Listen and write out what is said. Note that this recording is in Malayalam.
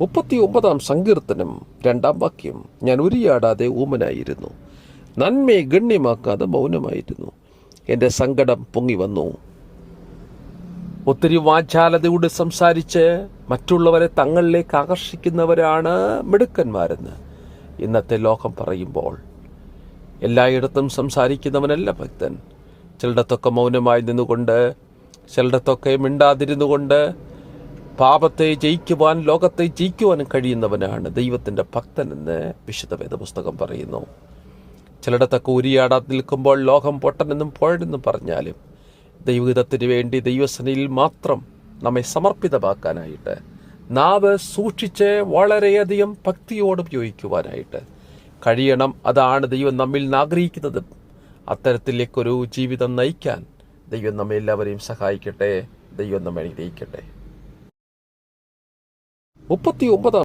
മുപ്പത്തി ഒമ്പതാം സങ്കീർത്തനം രണ്ടാം വാക്യം. ഞാൻ ഉരിയാടാതെ ഊമനായിരുന്നു. നന്മയെ ഗണ്യമാക്കാതെ മൗനമായിരുന്നു. എന്റെ സങ്കടം പൊങ്ങി വന്നു. ഒത്തിരി വാചാലതയോട് സംസാരിച്ച് മറ്റുള്ളവരെ തങ്ങളിലേക്ക് ആകർഷിക്കുന്നവരാണ് മിടുക്കന്മാരെന്ന് ഇന്നത്തെ ലോകം പറയുമ്പോൾ. എല്ലായിടത്തും സംസാരിക്കുന്നവനല്ല ഭക്തൻ. ചിലയിടത്തൊക്കെ മൗനമായി നിന്നുകൊണ്ട് ചിലയിടത്തൊക്കെ മിണ്ടാതിരുന്നുകൊണ്ട് പാപത്തെ ജയിക്കുവാൻ ലോകത്തെ ജയിക്കുവാനും കഴിയുന്നവനാണ് ദൈവത്തിന്റെ ഭക്തനെന്ന് വിശുദ്ധ വേദപുസ്തകം പറയുന്നു. ചിലയിടത്തൊക്കെ ഉരിയാടാ നിൽക്കുമ്പോൾ ലോകം പൊട്ടനെന്നും പുഴനെന്നും പറഞ്ഞാലും ദൈവഹിതത്തിന് വേണ്ടി ദൈവസനയിൽ മാത്രം നമ്മെ സമർപ്പിതമാക്കാനായിട്ട് നാവ് സൂക്ഷിച്ച് വളരെയധികം ഭക്തിയോട് ഉപയോഗിക്കുവാനായിട്ട് കഴിയണം. അതാണ് ദൈവം നമ്മിൽ നിന്ന് ആഗ്രഹിക്കുന്നത്. അത്തരത്തിലേക്കൊരു ജീവിതം നയിക്കാൻ ദൈവം നമ്മെ എല്ലാവരെയും സഹായിക്കട്ടെ. ദൈവം നമ്മെ അനുഗ്രഹിക്കട്ടെ. 오빠 뛰어 오빠다